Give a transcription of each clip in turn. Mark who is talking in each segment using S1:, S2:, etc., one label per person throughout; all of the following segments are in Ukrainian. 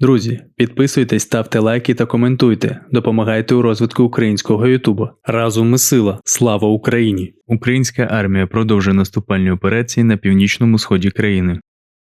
S1: Друзі, підписуйтесь, ставте лайки та коментуйте. Допомагайте у розвитку українського Ютуба. Разом ми сила. Слава Україні! Українська армія продовжує наступальні операції на північному сході країни.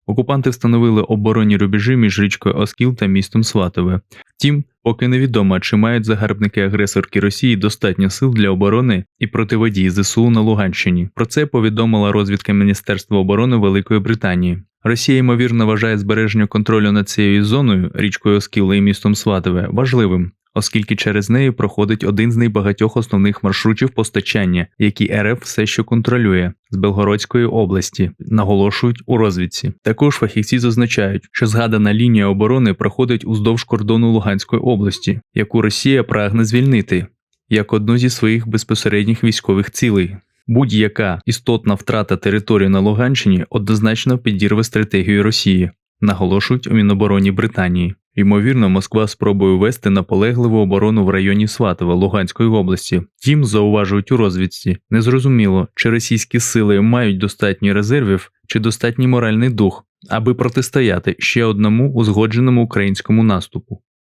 S1: Окупанти встановили оборонні рубежі між річкою Оскіл та містом Сватове. Втім, поки невідомо, чи мають загарбники-агресорки Росії достатньо сил для оборони і противодії ЗСУ на Луганщині. Про це повідомила розвідка Міністерства оборони Великої Британії. Росія ймовірно вважає збереження контролю над цією зоною, річкою Оскіл і містом Сватове, важливим. Оскільки через неї проходить один з найбагатьох основних маршрутів постачання, які РФ все ще контролює з Белгородської області, наголошують у розвідці. Також фахівці зазначають, що згадана лінія оборони проходить уздовж кордону Луганської області, яку Росія прагне звільнити як одну зі своїх безпосередніх військових цілей. Будь-яка істотна втрата території на Луганщині однозначно підірве стратегію Росії, наголошують у Мінобороні Британії. Ймовірно, Москва спробує вести наполегливу оборону в районі Сватова Луганської області. Втім, зауважують у розвідці, незрозуміло, чи російські сили мають достатньо резервів чи достатній моральний дух, аби протистояти ще одному узгодженому українському наступу.